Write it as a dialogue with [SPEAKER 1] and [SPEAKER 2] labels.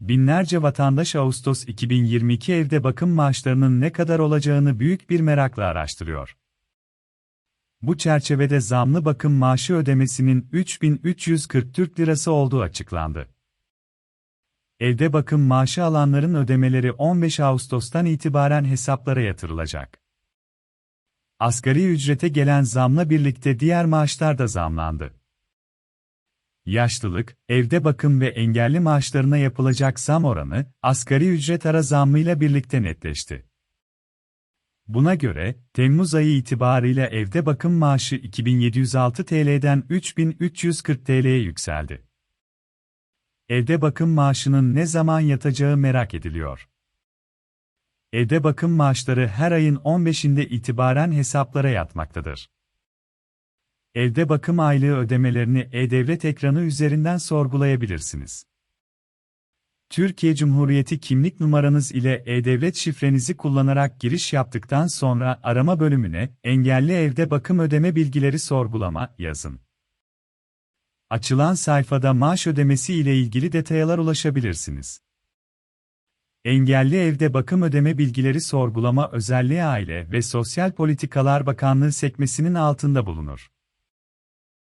[SPEAKER 1] Binlerce vatandaş Ağustos 2022 evde bakım maaşlarının ne kadar olacağını büyük bir merakla araştırıyor. Bu çerçevede zamlı bakım maaşı ödemesinin 3340 Türk Lirası olduğu açıklandı. Evde bakım maaşı alanların ödemeleri 15 Ağustos'tan itibaren hesaplara yatırılacak. Asgari ücrete gelen zamla birlikte diğer maaşlar da zamlandı. Yaşlılık, evde bakım ve engelli maaşlarına yapılacak zam oranı, asgari ücret ara zammıyla birlikte netleşti. Buna göre, Temmuz ayı itibariyle evde bakım maaşı 2706 TL'den 3340 TL'ye yükseldi. Evde bakım maaşının ne zaman yatacağı merak ediliyor. Evde bakım maaşları her ayın 15'inde itibaren hesaplara yatmaktadır. Evde bakım aylığı ödemelerini e-devlet ekranı üzerinden sorgulayabilirsiniz. Türkiye Cumhuriyeti kimlik numaranız ile e-devlet şifrenizi kullanarak giriş yaptıktan sonra arama bölümüne engelli evde bakım ödeme bilgileri sorgulama yazın. Açılan sayfada maaş ödemesi ile ilgili detaylar ulaşabilirsiniz. Engelli evde bakım ödeme bilgileri sorgulama özelliği Aile ve Sosyal Politikalar Bakanlığı sekmesinin altında bulunur.